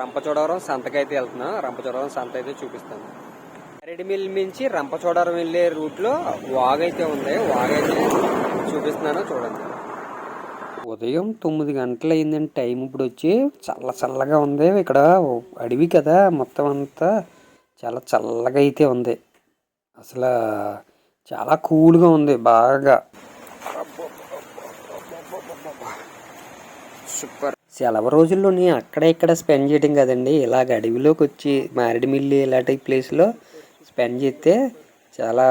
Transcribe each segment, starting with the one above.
రంపచోడవరం సంతకైతే వెళ్తున్నాం. రంపచోడవరం సంత అయితే చూపిస్తాను రెడ్మిల్ మించి రంపచోడవరం వెళ్ళే రూట్లో వాగైతే ఉంది. వాగైతే చూపిస్తున్నాను చూడండి. ఉదయం తొమ్మిది గంటలు అయిందండి టైం ఇప్పుడు వచ్చి చల్ల చల్లగా ఉంది. ఇక్కడ అడవి కదా మొత్తం అంతా చాలా చల్లగా అయితే ఉంది. అసలు చాలా కూల్గా ఉంది బాగా. సూపర్. సెలవు రోజుల్లోని అక్కడ ఇక్కడ స్పెండ్ చేయడం కదండి. ఇలాగ అడవిలోకి వచ్చి మారేడుమిల్లి ఇలాంటి ప్లేస్లో స్పెండ్ చేస్తే చాలా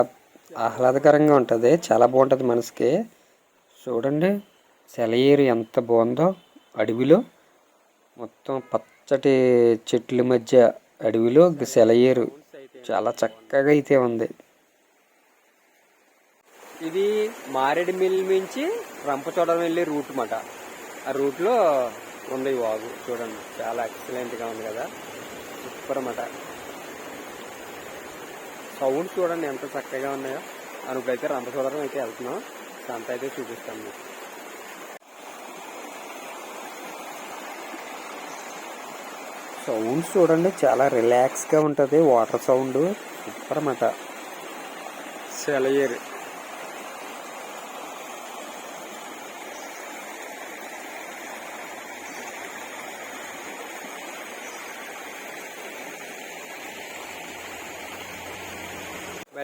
ఆహ్లాదకరంగా ఉంటుంది. చాలా బాగుంటుంది మనసుకి. చూడండి సెలయేరు ఎంత బాగుందో. అడవిలో మొత్తం పచ్చటి చెట్ల మధ్య అడవిలో సెలయేరు చాలా చక్కగా అయితే ఉంది. ఇది మారేడుమిల్లి నుంచి రంపచోడవరం వెళ్ళే రూట్ మాట ఆ రూట్లో ఉంది వాగు చూడండి చాలా ఎక్సలెంట్గా ఉంది కదా. సూపర్ అన్నమాట. సౌండ్ చూడండి ఎంత చక్కగా ఉన్నాయో. అనుకైతే రంపచోడరం అయితే వెళ్తున్నాం. సంత అయితే చూపిస్తాం మీకు. సౌండ్ చూడండి చాలా రిలాక్స్గా ఉంటుంది. వాటర్ సౌండ్ సూపర్ అన్నమాట. సెలయేరు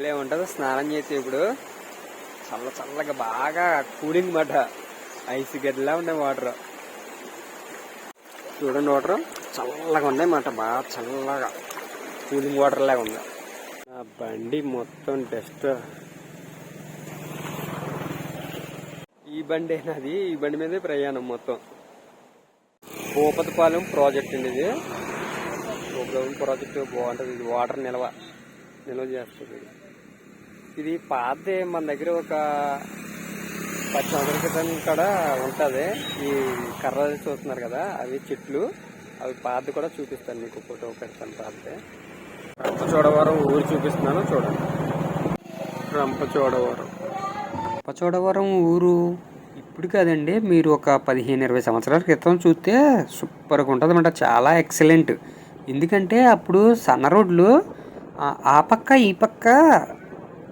భలే ఉంటుంది స్నానం చేస్తే ఇప్పుడు చల్ల చల్లగా బాగా కూలింగ్ మాట ఐస్ గడ్డలా ఉన్నాయి వాటర్. చూడండి వాటర్ చల్లగా ఉన్నాయి మాట బాగా చల్లగా. కూలింగ్ వాటర్ లాగా ఉంది. నా బండి మొత్తం డస్ట్. ఈ బండి నాది ఈ బండి మీదే ప్రయాణం మొత్తం. భూపతిపాలెం ప్రాజెక్ట్ అండి ఇది. భూపతిపాలెం ప్రాజెక్ట్ బాగుంటుంది ఇది వాటర్ నిల్వ నిల్వ చేస్తుంది. ఇది. పాతది మన దగ్గర ఒక పది సంవత్సరాల క్రితం కూడా ఉంటుంది. ఈ కర్రలు చూస్తున్నారు కదా అవి చెట్లు. అవి పాతది కూడా చూపిస్తాను మీకు ఫోటో పెడతాను పాతదే. రంపచోడవరం ఊరు చూపిస్తున్నాను చూడండి. రంపచోడవరం. రంపచోడవరం ఊరు ఇప్పుడు కాదండి మీరు ఒక పదిహేను ఇరవై సంవత్సరాల క్రితం చూస్తే సూపర్గా ఉంటుంది అనమాట చాలా ఎక్సలెంట్. ఎందుకంటే అప్పుడు సన్న రోడ్లు ఆ పక్క ఈ పక్క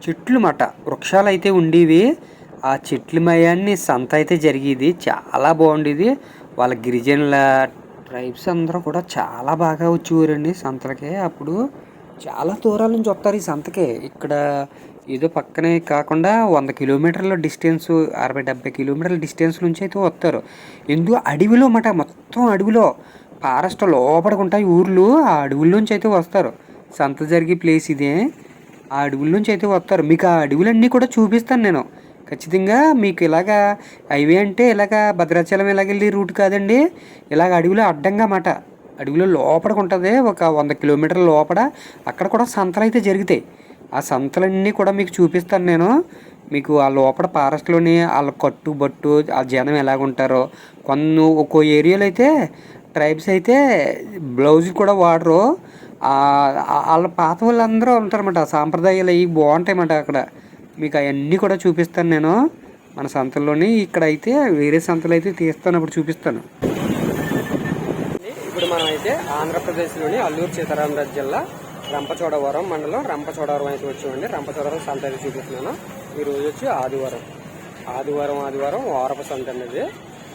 చెట్లు మాట వృక్షాలు అయితే ఉండేవి. ఆ చెట్ల మయాన్ని సంత అయితే జరిగేది. చాలా బాగుండేది. వాళ్ళ గిరిజనుల ట్రైబ్స్ అందరూ కూడా చాలా బాగా వచ్చేవారండి సంతలకి. అప్పుడు చాలా దూరాల నుంచి వస్తారు ఈ సంతకి. ఇక్కడ ఏదో పక్కనే కాకుండా వంద కిలోమీటర్ల డిస్టెన్స్ అరవై డెబ్బై కిలోమీటర్ల డిస్టెన్స్ నుంచి అయితే వస్తారు. ఎందుకు? అడవిలో మాట మొత్తం అడవిలో. ఫారెస్ట్ లోపడుకుంటాయి ఊర్లు. ఆ అడవుల్లోంచి అయితే వస్తారు. సంత జరిగే ప్లేస్ ఇదే. ఆ అడవుల నుంచి అయితే వస్తారు. మీకు ఆ అడవులన్నీ కూడా చూపిస్తాను నేను. ఖచ్చితంగా మీకు ఇలాగా హైవే అంటే ఇలాగ భద్రాచలం ఇలాగెళ్ళి రూట్ కాదండి. ఇలాగ అడవిలో అడ్డంగా మాట. అడవిలో లోపలికి ఉంటుంది. ఒక వంద కిలోమీటర్ల లోపల అక్కడ కూడా సంతలు అయితే జరుగుతాయి. ఆ సంతలన్నీ కూడా మీకు చూపిస్తాను నేను. మీకు ఆ లోపల ఫారెస్ట్లోని వాళ్ళ కట్టు బట్టు ఆ జనం ఎలాగుంటారో కొన్ని ఒక్కో ఏరియాలో అయితే ట్రైబ్స్ అయితే బ్లౌజ్ కూడా వాడరు. వాళ్ళ పాత వాళ్ళందరూ ఉంటారన్నమాట. సాంప్రదాయాలు అవి బాగుంటాయన్నమాట అక్కడ. మీకు అవన్నీ కూడా చూపిస్తాను నేను. మన సంతల్లోని ఇక్కడ అయితే వేరే సంతలు అయితే తీస్తాను అప్పుడు చూపిస్తాను. ఇప్పుడు మనం అయితే ఆంధ్రప్రదేశ్లోని అల్లూరు సీతారామరాజు జిల్లా రంపచోడవరం మండలం. రంపచోడవరం అయితే వచ్చామండి రంపచోడవరం సంత అయితే చూపిస్తున్నాను. ఈ రోజు వచ్చి ఆదివారం. ఆదివారం ఆదివారం వారపు సంత అనేది.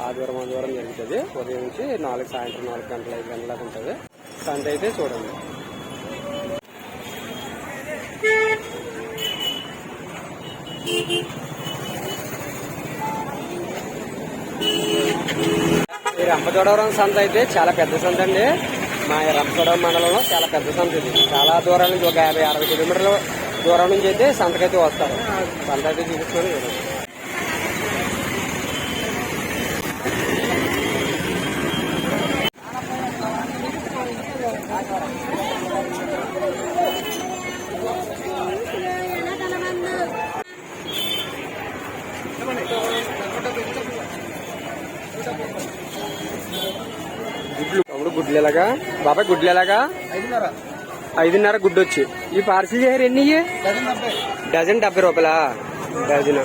ఆదివారం ఆదివారం జరుగుతుంది. ఉదయం నుంచి నాలుగు సాయంత్రం నాలుగు గంటల ఐదు గంటలకు ఉంటుంది. సంత అయితే చూడండి. ఈ రంపచోడవరం సంత అయితే చాలా పెద్ద సంత అండి. మా రంపచోడవరం మండలంలో చాలా పెద్ద సంత ఇది. చాలా దూరం నుంచి ఒక యాభై అరవై కిలోమీటర్ల దూరం నుంచి అయితే సంతకైతే వస్తారు. సంత అయితే చూపిస్తున్నాను చూడండి. గుడ్లు తమ్ముడు గుడ్లు ఎలాగా? బాబాయ్ గుడ్లు ఎలాగా? ఐదున్నర. గుడ్డు వచ్చి ఈ పార్సిల్ చేయరు ఎన్ని? డజన్ డెబ్బై. రూపాయలా? డజన్.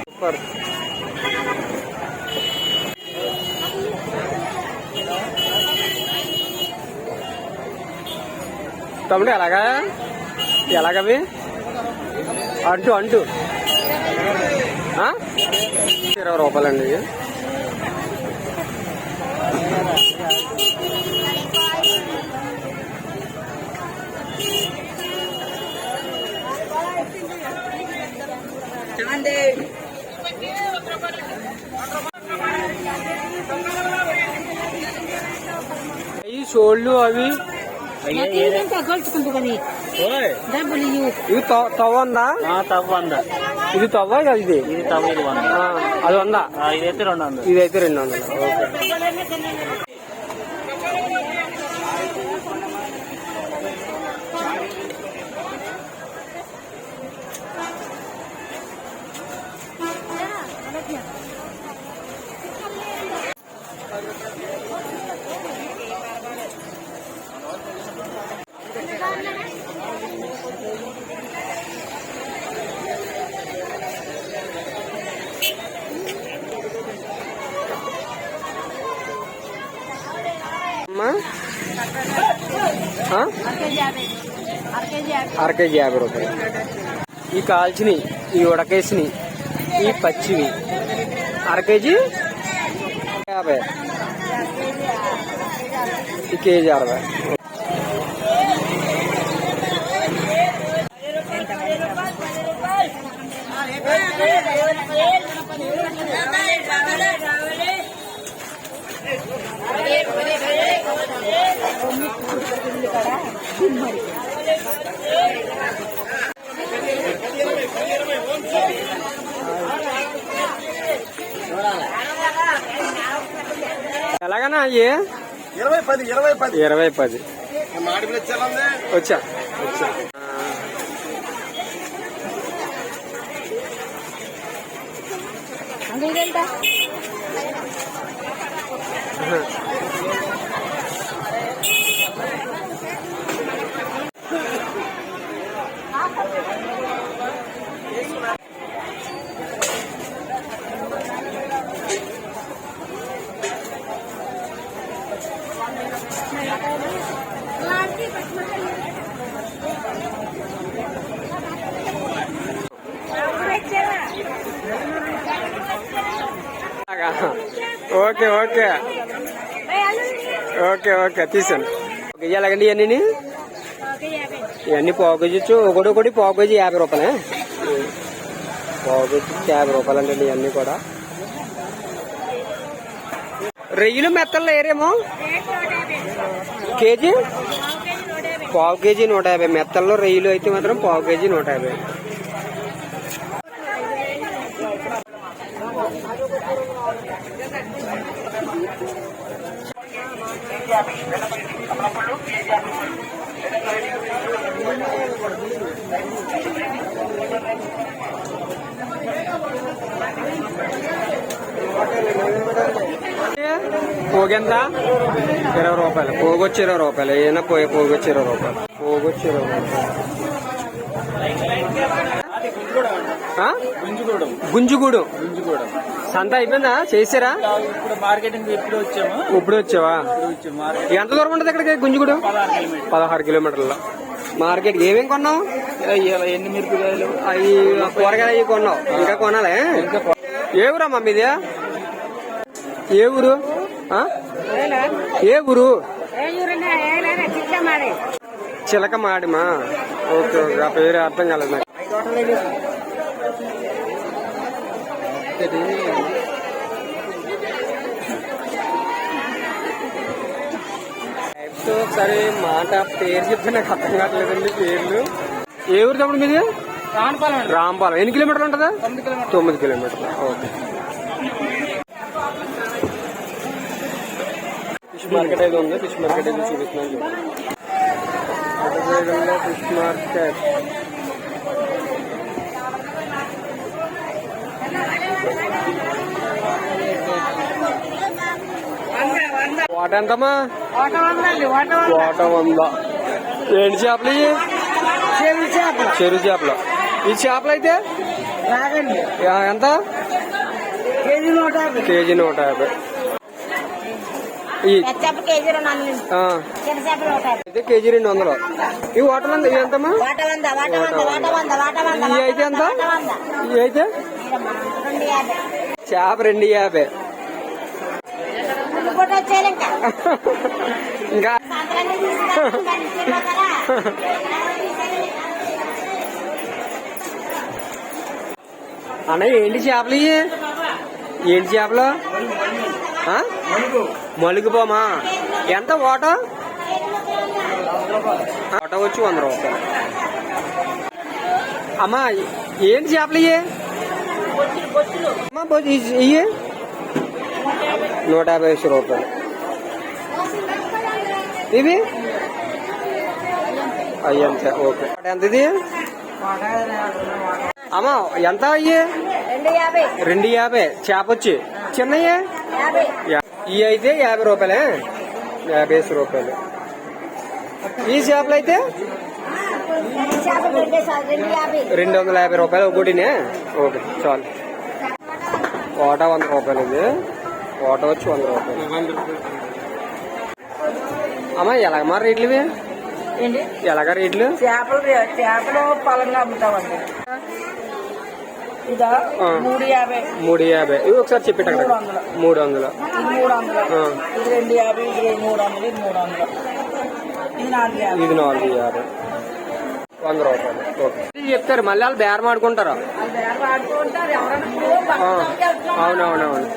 సూపర్. తమ్ముడు ఎలాగా? ఎలాగవి? అంటూ అంటూ? ఇరవై రూపాయలండి. సోళ్ళు అవి తవ- తవ్వ ఉందా తవ్వ వంద ఇది తవ్వ ఇది ఇది? తవ్వ ఇది వంద. అది ఆ, ఇదైతే రెండు వందలు. ఇదైతే రెండు వందలు. ఓకే అమ్మా ఆ? అర కేజీ యాభై రూపాయలు. ఈ కాల్చిని ఈ ఉడకేసిని ఈ పచ్చివి అర కేజీ యాభై. ఈ కేజీ అరవై ఎలాగనా అయ్యి ఇరవై పది ఇరవై పది. వచ్చా వచ్చా అలాగా. Okay okay. ఓకే ఓకే తీసాను ఒక ఎలాగండి ఇవన్నీ? ఇవన్నీ పావు కేజీ వచ్చు ఒకటి ఒకటి పావు కేజీ యాభై రూపాయలే. పావు కేజీ యాభై రూపాయలు అండి ఇవన్నీ కూడా. రొయ్యలు మెత్తలు లేరేమో? కేజీ? పావు కేజీ నూట యాభై. మెత్తల్లో రొయ్యలు అయితే మాత్రం పావు కేజీ నూట యాభై. పోగెంత? ఇరవై రూపాయలు. పోగొచ్చి ఇరవై రూపాయలు. ఏదైనా పోయి పోగొచ్చి ఇరవై రూపాయలు. పోగొచ్చి ఇరవై రూపాయలు? గుంజుగూడెం. గుంజుగూడు. గుంజుగూడెం. సంత అయిపోయిందా? చేసారా? ఇప్పుడు మార్కెటింగ్ ఎప్పుడు వచ్చాము? ఇప్పుడు వచ్చావా? ఎంత దూరం ఉంటుంది ఇక్కడికి? గుంజుగూడు? పదహారు కిలోమీటర్ పదహారు కిలోమీటర్లు. మార్కెట్ ఏమేం కొన్నావు? ఎన్ని మిరపకాయలు? అవి కూరగాయలు అవి కొన్నావు. ఇంకా కొనాలే? ఏ ఊరమ్మా మీది? ఏ ఊరు? ఏ ఊరు చిలక మాడిమా? ఓకే ఓకే ఆ పేరు అర్థం కాలేదు నాకు. ఒకసారి మాట పేరు చెప్తే నాకు అర్థం కావట్లేదండి పేర్లు. ఏ ఊరు తమ్ముడు మీది? రాంపాలెం. ఎన్ని కిలోమీటర్లు ఉంటుందా? తొమ్మిది కిలోమీటర్లు. ఓకే. మార్కెట్ అయితే ఉంది ఫిష్ మార్కెట్ అయితే చూపిస్తున్నాను. Fish market. వాట ఎంతమ్మా? వాట వంద. ఏంటి చేపలు ఇవి? చెరువు చేపలు. ఈ చేపలు అయితే? ఎంత? కేజీ నూట యాభై. ఈ చేప కేజీ రెండు వందలు. ఈ ఎంత ఇవి ఎంతమ్మా ఇవి అయితే ఎంత? ఇవి అయితే? చేప రెండు యాభై. ఇంకా. అన్నయ్య ఏంటి చేపలు ఇవి ఏంటి చేపలు? మలుగుపోమా ఎంత ఓట ఓట వచ్చి వంద రూపాయలు. అమ్మా ఏంటి చేపలు ఇవి అమ్మా నూట యాభై రూపాయలు. ఇవి? అయ్యి అంతే ఓకే. ఎంత ఇది? అమ్మా ఎంత అయ్యి రెండు యాభై. రెండు యాభై. చేప వచ్చి. చిన్నయ్యే? ఈ అయితే యాభై రూపాయలే. యాభై రూపాయలు. ఈ చేపలు అయితే? రెండు వందల యాభై రూపాయలు ఒకటినే ఓకే చాలు. ఓట వంద రూపాయలు ఇది. ఓట వచ్చి వంద రూపాయలు. అమ్మా ఎలాగ మరి రేట్లు ఇవి? ఎలాగ రేట్లు? చేపలు చేపలు పొలంలో అమ్ముతామండి. ఇదా. మూడు యాభై. మూడు యాభై. ఇవి ఒకసారి చెప్పేట మూడు వందలు. మూడు వందలు. ఇది మూడు వందలు. ఇది రెండు యాభై ఇది మూడు వందలు ఇది మూడు వందలు. ఇది నాలుగు యాభై. ఇది నాలుగు యాభై. వంద రూపాయలు. ఓకే. చెప్తారు మళ్ళీ వాళ్ళు బేరం ఆడుకుంటారు. అవునవునవును?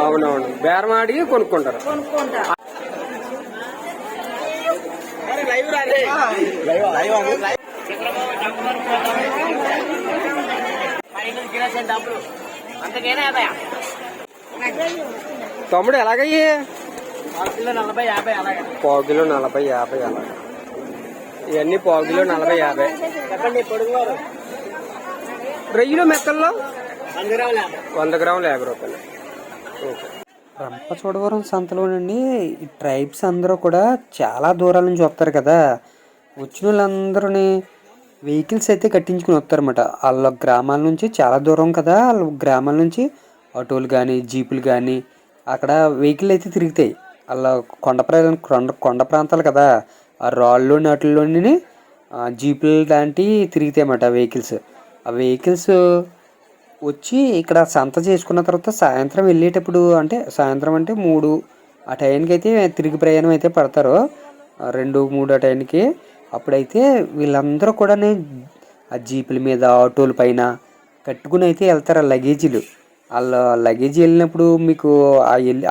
అవునవును. బేరం ఆడి కొనుక్కుంటారు. కొనుక్కుంటారు. తమ్ముడు ఎలాగయ్యి? నలభై పావు కిలో నలభై యాభై అలాగ. ఇవన్నీ పావు కిలో నలభై యాభై. చెప్పండి రొయ్యలు మెత్తల్లో? వంద గ్రాములు యాభై రూపాయలు. ఓకే. రంపచోడవరం సంతలోనండి ఈ ట్రైబ్స్ అందరూ కూడా చాలా దూరాల నుంచి వస్తారు కదా. వచ్చిన వాళ్ళందరినీ వెహికల్స్ అయితే కట్టించుకుని వస్తారన్నమాట. వాళ్ళ గ్రామాల నుంచి చాలా దూరం కదా. వాళ్ళ గ్రామాల నుంచి ఆటోలు కానీ జీపులు కానీ అక్కడ వెహికల్ అయితే తిరుగుతాయి. వాళ్ళ కొండ ప్రాంతం కొండ కొండ ప్రాంతాలు కదా. ఆ రాళ్ళు నటుల్లోని జీపులు లాంటివి తిరుగుతాయి అన్నమాట వెహికల్స్. ఆ వెహికల్స్ వచ్చి ఇక్కడ సంత చేసుకున్న తర్వాత సాయంత్రం వెళ్ళేటప్పుడు అంటే సాయంత్రం అంటే మూడు ఆ టైంకి అయితే తిరిగి ప్రయాణం అయితే పడతారు. రెండు మూడు ఆ టైంకి అప్పుడైతే వీళ్ళందరూ కూడా ఆ జీపుల మీద ఆటోల పైన కట్టుకుని అయితే వెళ్తారు ఆ లగేజీలు. వాళ్ళ లగేజీ వెళ్ళినప్పుడు మీకు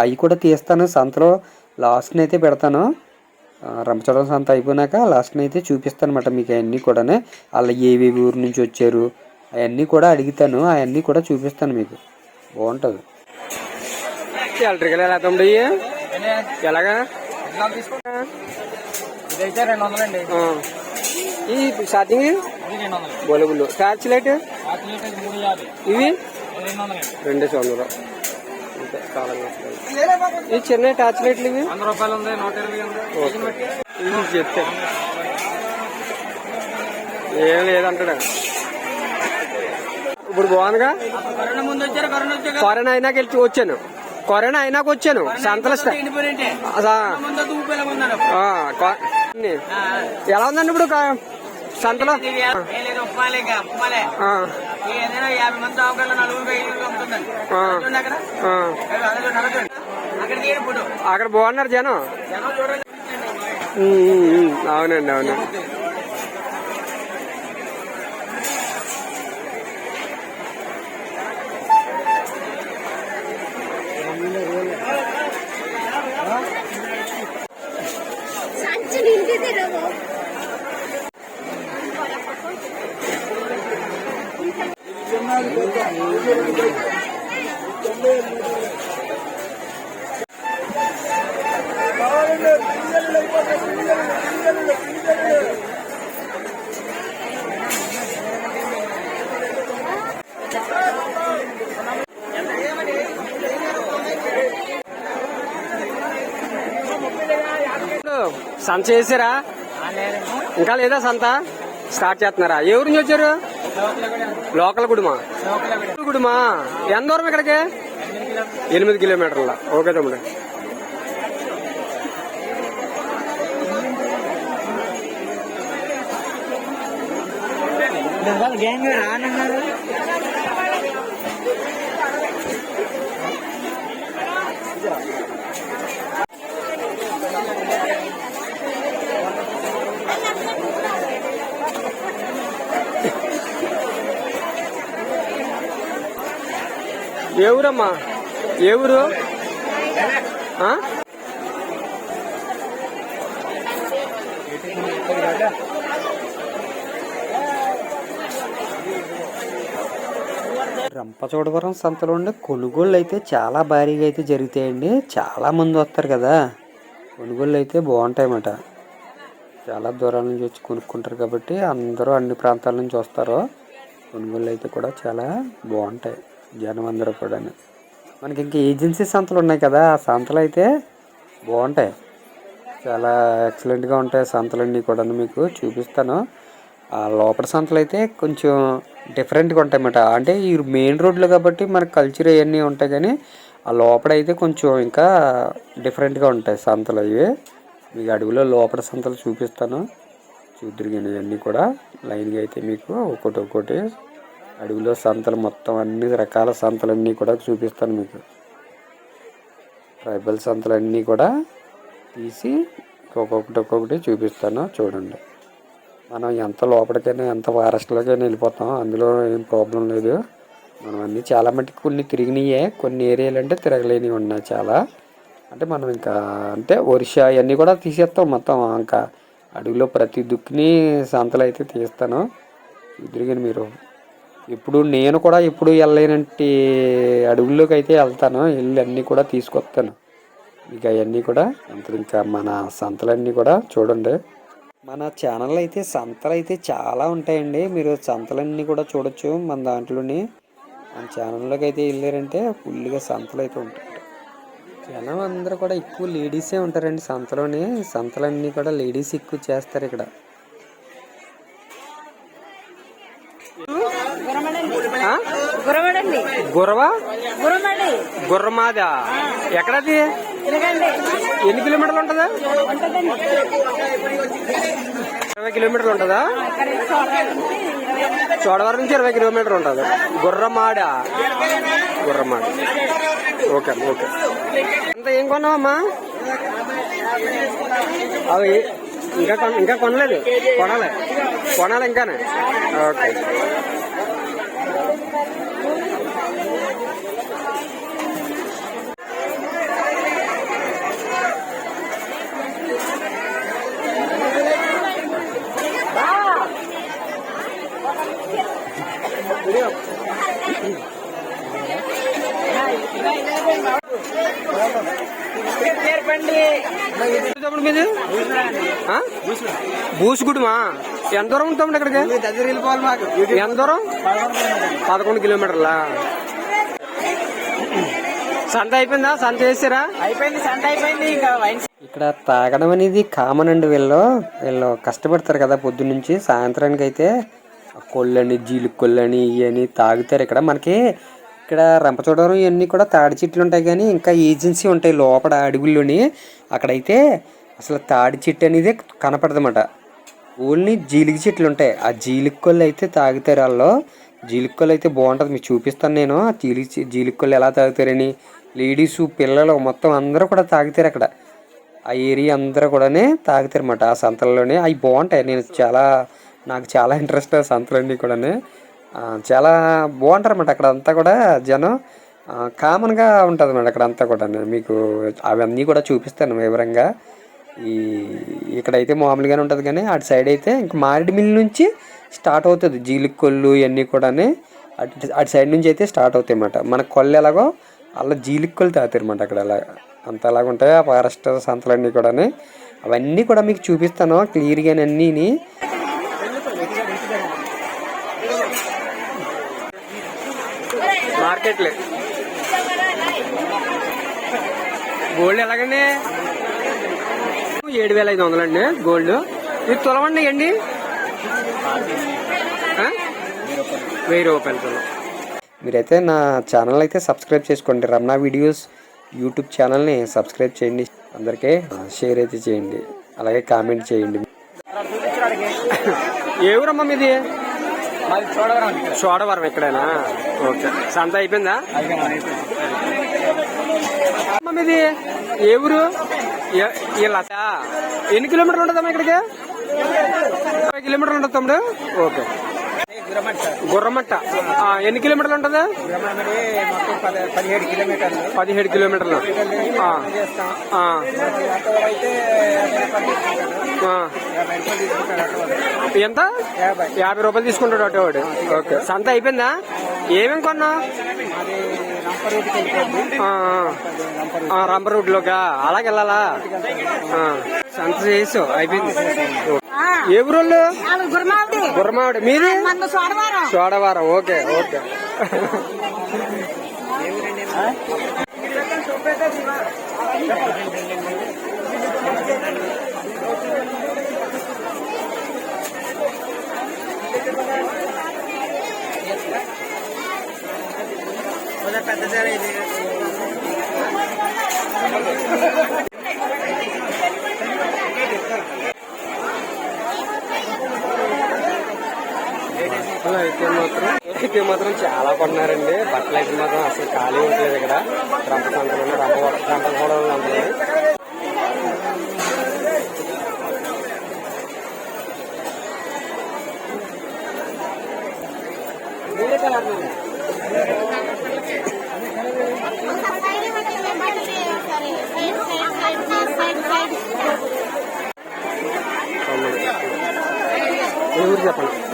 అవి కూడా తీస్తాను సంతలో లాస్ట్ని అయితే పెడతాను. రంపచోడవరం సంత అయిపోయినాక లాస్ట్ని అయితే చూపిస్తాను అనమాట మీకు అవన్నీ కూడా వాళ్ళు ఏవి ఊరు నుంచి వచ్చారు అవన్నీ కూడా అడుగుతాను అవన్నీ కూడా చూపిస్తాను మీకు. బాగుంటుంది. ఎలక్ట్రికల్ ఎలా తమ్ముడు ఎలాగా? ఇదైతే రెండు వందలండి. ఈ స్టార్టింగ్ బొలుగులు టార్చ్ లైట్ ఇవి? రెండు వందలు. ఈ చిన్న టార్చ్ లైట్లు ఇవి? వంద రూపాయలు ఉంది నూట ఇరవై చెప్తే. ఏం లేదంటాడు. ఇప్పుడు బాగుందిగా? కరోనా అయినాక వెళ్ళి వచ్చాను. కరోనా అయినాక వచ్చాను. సంతల. ఎలా ఉందండి ఇప్పుడు సంతలో? లేదు ఉప్మాలే ఇంకా ఉప్మాలే. ఆ, ఏదైనా యాభై మంది అవకాశం నలుగురు ఐదు అమ్ముతుందండి ఆ, చూడండి అక్కడ ఆ. అక్కడ నడకండి అక్కడ తీయడం ఫోటో అక్కడ బాగున్నారు జనం జనం చూడండి ఉమ్, ఉమ్, ఉమ్. అవునండి అవును సంత చేసారా? ఇంకా లేదా సంత? స్టార్ట్ చేస్తున్నారా? ఏ ఊరి నుంచి వచ్చారు? లోకల్ గుడిమా గుడిమా ఎంత దూరం ఇక్కడికి? ఎనిమిది కిలోమీటర్ల. ఓకే తమ్ముడు. గ్యాంగ్ రానన్నారు. ఎవరమ్మా? ఎవరు? రంపచోడవరం సంతలో ఉండే కొనుగోళ్ళు అయితే చాలా భారీగా అయితే జరుగుతాయండి. చాలా మంది వస్తారు కదా. కొనుగోళ్ళు అయితే బాగుంటాయన్నమాట. చాలా దూరాల నుంచి వచ్చి కొనుక్కుంటారు కాబట్టి అందరూ అన్ని ప్రాంతాల నుంచి వస్తారు. కొనుగోళ్ళు అయితే కూడా చాలా బాగుంటాయి. జనం కూడా మనకి ఇంకా ఏజెన్సీ సంతలు ఉన్నాయి కదా ఆ సంతలు అయితే బాగుంటాయి చాలా ఎక్సలెంట్గా ఉంటాయి సంతలన్నీ కూడా మీకు చూపిస్తాను. ఆ లోపల సంతలు అయితే కొంచెం డిఫరెంట్గా ఉంటాయి అన్నమాట. అంటే ఈ మెయిన్ రోడ్లు కాబట్టి మనకు కల్చర్ అవన్నీ ఉంటాయి కానీ ఆ లోపల అయితే కొంచెం ఇంకా డిఫరెంట్గా ఉంటాయి సంతలు అవి. మీకు అడవిలో లోపల సంతలు చూపిస్తాను. చూద్దరు కానీ ఇవన్నీ కూడా లైన్గా అయితే మీకు ఒకటి ఒకటి అడవిలో సంతలు మొత్తం అన్ని రకాల సంతలన్నీ కూడా చూపిస్తాను మీకు. ట్రైబల్ సంతలన్నీ కూడా తీసి ఒక్కొక్కటి ఒక్కొక్కటి చూపిస్తాను చూడండి. మనం ఎంత లోపలికైనా ఎంత ఫారెస్ట్లోకైనా వెళ్ళిపోతాం అందులో ఏం ప్రాబ్లం లేదు. మనం అన్నీ చాలా మట్టుకు కొన్ని తిరిగినాయే కొన్ని ఏరియాలు అంటే తిరగలేనివి ఉన్నాయి చాలా. అంటే మనం ఇంకా అంటే ఒరిషా ఇవన్నీ కూడా తీసేస్తాం మొత్తం ఇంకా అడవిలో ప్రతి దుక్కిని సంతలు అయితే తీస్తాను. తిరిగిన మీరు ఇప్పుడు నేను కూడా ఎప్పుడు వెళ్ళలేనంటి అడవుల్లోకి అయితే వెళ్తాను. వెళ్ళి అన్నీ కూడా తీసుకొస్తాను. మీకు అవన్నీ కూడా అంత. ఇంకా మన సంతలన్నీ కూడా చూడండి. మన ఛానల్ అయితే సంతలు అయితే చాలా ఉంటాయండి. మీరు సంతలన్నీ కూడా చూడొచ్చు మన దాంట్లోని. మన ఛానల్లోకి అయితే వెళ్ళారంటే ఫుల్గా సంతలు అయితే ఉంటాయి. జనం అందరూ కూడా ఎక్కువ లేడీసే ఉంటారండి సంతలోని. సంతలన్నీ కూడా లేడీస్ ఎక్కువ చేస్తారు ఇక్కడ. గురవడండి. గురమడి గుర్రమాదా. ఎక్కడది? ఎన్ని కిలోమీటర్లు ఉంటుందా? ఇరవై కిలోమీటర్లు ఉంటుందా? చోడవరం నుంచి ఇరవై కిలోమీటర్లు ఉంటుంది. గుర్రమాడ. గుర్రమాడ. Okay okay. ఎంత ఏం కొన్నావమ్మా? అవి ఇంకా ఇంకా కొనలేదు. కొనాలి. కొనాలి ఇంకానే. ఓకే. బూసుగుడుమా ఎంత దూరం వెళ్ళిపోవాలి మాకు ఎంత దూరం? పదకొండు కిలోమీటర్లా? సంత అయిపోయిందా? సంత చేసారా? అయిపోయింది సంత అయిపోయింది ఇంకా ఇక్కడ తాగడం అనేది కామన్ అండి వీళ్ళు. వీళ్ళు కష్టపడతారు కదా పొద్దున్నుంచి సాయంత్రానికి అయితే కొళ్ళని జీలుకు కొళ్ళని ఇవని తాగుతారు ఇక్కడ. మనకి ఇక్కడ రంపచోడవరం ఇవన్నీ కూడా తాడి చెట్లు ఉంటాయి కానీ ఇంకా ఏజెన్సీ ఉంటాయి లోపల అడవుల్లోని. అక్కడైతే అసలు తాడి చెట్టు అనేది కనపడదన్నమాట. ఓన్లీ జీలిక చెట్లు ఉంటాయి. ఆ జీలిక అయితే తాగుతారు వాళ్ళు. జీలిక అయితే బాగుంటుంది. మీకు చూపిస్తాను నేను. ఆ జీలిక జీలిక ఎలా తాగుతారని. లేడీస్ పిల్లలు మొత్తం అందరూ కూడా తాగుతారు అక్కడ. ఆ ఏరియా అందరూ కూడానే తాగుతారన్నమాట ఆ సంతలలోనే. అవి బాగుంటాయి. నేను చాలా నాకు చాలా ఇంట్రెస్ట్ ఆ సంతలన్నీ కూడానే. చాలా బాగుంటారన్నమాట. అక్కడ అంతా కూడా జనం కామన్గా ఉంటుంది అన్నమాట అక్కడ అంతా కూడా మీకు అవన్నీ కూడా చూపిస్తాను వివరంగా. ఈ ఇక్కడైతే మామూలుగానే ఉంటుంది కానీ అటు సైడ్ అయితే ఇంక మారేడు మిల్ నుంచి స్టార్ట్ అవుతుంది. జీలికొల్లు ఇవన్నీ కూడానే అటు అటు సైడ్ నుంచి అయితే స్టార్ట్ అవుతాయి అన్నమాట మన కొల్లు ఎలాగో అలా జీలికొల్లు తాగుతారు అక్కడ అలా. అంత అలాగ ఉంటాయి ఆ ఫారెస్ట్ సంతలన్నీ కూడా అవన్నీ కూడా మీకు చూపిస్తాను క్లియర్గా అన్నీని మార్కెట్లే గోల్డ్ ఎలాగండి? ఏడు వేల ఐదు వందలండి గోల్డ్ ఇది తులవండి అండి? వెయ్యి రూపాయలు తులం. మీరైతే నా ఛానల్ అయితే సబ్స్క్రైబ్ చేసుకోండి. రమణ వీడియోస్ యూట్యూబ్ ఛానల్ని సబ్స్క్రైబ్ చేయండి. అందరికీ షేర్ అయితే చేయండి. అలాగే కామెంట్ చేయండి. ఏ ఊరమ్మా మీది? చోడవరం ఎక్కడైనా? ఓకే. సంత అయిపోయిందా? అమ్మ మీది ఏ ఊరు? ఎన్ని కిలోమీటర్లు ఉంటుందమ్మా ఇక్కడికి? ఇరవై కిలోమీటర్లు ఉంటుంది తమ్ముడు ఓకే. గుర్రమట్ట. ఎన్ని కిలోమీటర్లు ఉంటుంది? పదిహేడు కిలోమీటర్లు. పదిహేడు కిలోమీటర్లు. ఎంత? యాభై. రూపాయలు తీసుకుంటాడు అటు వాడు ఓకే. సంత అయిపోయిందా? ఏమేమి కొన్నావు? అది రంప రోడ్డుకి వెళ్ళిపోద్ది ఆ, రంప ఆ, రంప రోడ్లోకా అలాగే వెళ్ళాలా ఆ, సంత చేసావు అయిపోయింది. ఏ ఊరోళ్ళు గురుమావిడి. గుర్రమావిడ మీది సోడవారం. Chodavaram okay okay. పెద్ద సార్ ఇది బట్టలు అయితే మాత్రం. అయితే మాత్రం చాలా కొన్నారండి. బట్టలు అయితే మాత్రం అసలు ఖాళీ ఉండలేదు ఇక్కడ. రంప సంతలోనే రంప రంప కూడా ఊరు చెప్పండి.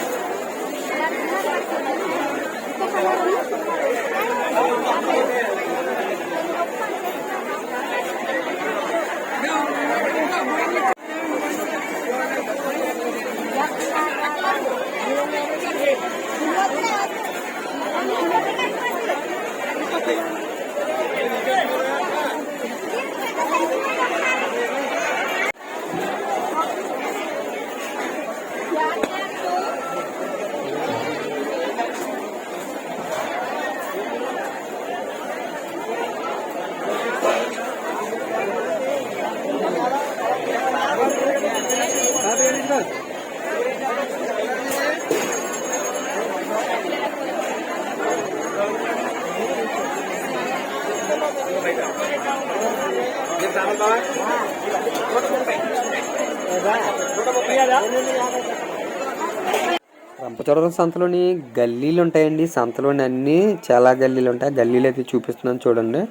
రంపచోడవరం సంతలోని గల్లీలు ఉంటాయండి సంతలోని అన్నీ చాలా గల్లీలు ఉంటాయి గల్లీలు అయితే చూపిస్తున్నాను చూడండి.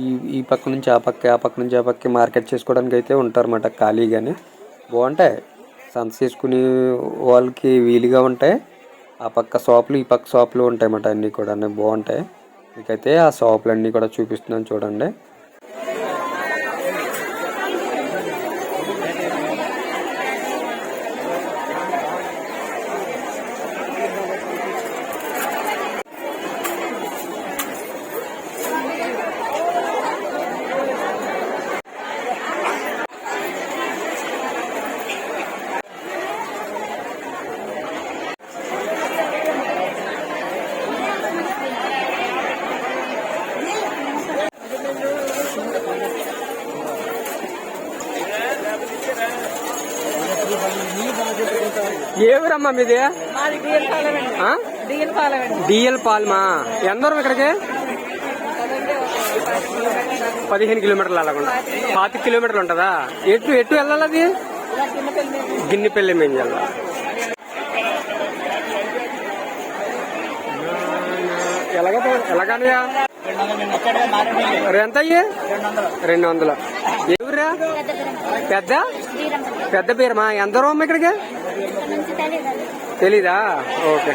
ఈ ఈ పక్క నుంచి ఆ పక్క ఆ పక్క నుంచి ఆ పక్క మార్కెట్ చేసుకోవడానికి అయితే ఉంటారన్నమాట ఖాళీగానే. బాగుంటాయి. సంత చేసుకునే వాళ్ళకి వీలుగా ఉంటాయి. ఆ పక్క షాపులు ఈ పక్క షాపులు ఉంటాయి అన్నమాట అన్నీ కూడా బాగుంటాయి. మీకైతే ఆ షాపులు అన్నీ కూడా చూపిస్తున్నాను చూడండి. ఊరమ్మా మీది? డిఎల్ పాల్మా. ఎంత దూరం ఇక్కడికి? పదిహేను కిలోమీటర్లు అలాగుంటా పాతి కిలోమీటర్లు ఉంటుందా? ఎటు ఎటు వెళ్ళాలి అది? గిన్నెపల్లి మేము వెళ్ళాలి ఎలాగ ఎలాగనయా ఎంత అయ్యి? రెండు వందలు. ఎవరా పెద్ద పెద్ద? పేరుమా ఎంత దూరం అమ్మ ఇక్కడికి? తెలీదా ఓకే.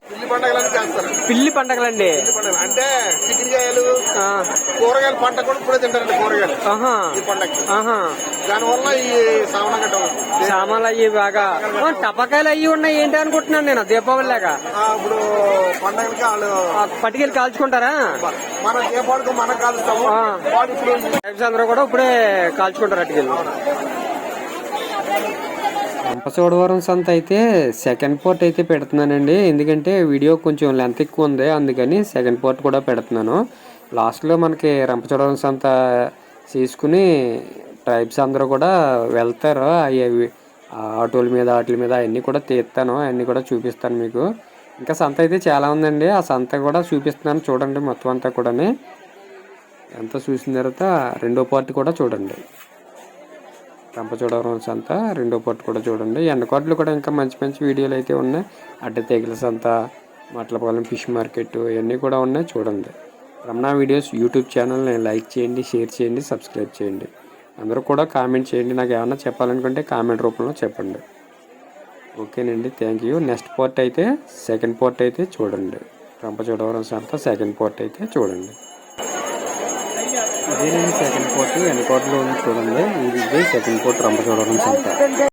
పిల్లి పండగలని చేస్తారు. పిల్లి పండగలండి. అంటే చికెన్కాయలు కూరగాయల పంట కూడా ఇప్పుడే తింటారండి కూరగాయలు. ఈ పండగకి దానివల్ల ఈ గడ్డం సామాన్లు అయ్యి బాగా. టపాకాయలు అయ్యి ఉన్నాయి ఏంటి అనుకుంటున్నాను నేను దీపావళి లాగా. ఇప్పుడు పండగలకి వాళ్ళు పట్టుకెళ్ళి కాల్చుకుంటారా? మన దీపావళికి మనం ట్రైబ్స్ అందరూ కూడా ఇప్పుడే కాల్చుకుంటారు అట్టుకెళ్ళి. రంపచోడవరం సంత అయితే సెకండ్ పార్ట్ అయితే పెడుతున్నానండి. ఎందుకంటే వీడియో కొంచెం లెంత్ ఎక్కువ ఉంది. అందుకని సెకండ్ పార్ట్ కూడా పెడుతున్నాను. లాస్ట్లో మనకి రంపచోడవరం సంత తీసుకుని ట్రైబ్స్ అందరూ కూడా వెళ్తారు. అవి ఆటోల మీద వాటి మీద అవన్నీ కూడా తీస్తాను. అవన్నీ కూడా చూపిస్తాను మీకు. ఇంకా సంత అయితే చాలా ఉందండి. ఆ సంత కూడా చూపిస్తున్నాను. చూడండి మొత్తం అంతా కూడా ఎంత చూసిన తర్వాత రెండో పార్ట్ కూడా చూడండి. రంపచోడవరం సంత రెండో పార్ట్ కూడా చూడండి. ఎండకోట్లు కూడా ఇంకా మంచి మంచి వీడియోలు అయితే ఉన్నాయి. అడ్డ తెగిల సంత మట్లపాలెం ఫిష్ మార్కెట్ ఇవన్నీ కూడా ఉన్నాయి. చూడండి. రమణ వీడియోస్ యూట్యూబ్ ఛానల్ని లైక్ చేయండి షేర్ చేయండి సబ్స్క్రైబ్ చేయండి. అందరూ కూడా కామెంట్ చేయండి. నాకు ఏమన్నా చెప్పాలనుకుంటే కామెంట్ రూపంలో చెప్పండి. ఓకేనండి. Thank you. నెక్స్ట్ పార్ట్ అయితే సెకండ్ పార్ట్ అయితే చూడండి. రంపచోడవరం సంత సెకండ్ పార్ట్ అయితే చూడండి. ఇదేనండి సెకండ్ పోర్ట్ వెనకోటలో ఉంది చూడండి ఇది ఇదే సెకండ్ పోర్ట్ రంపచోడవరం సంత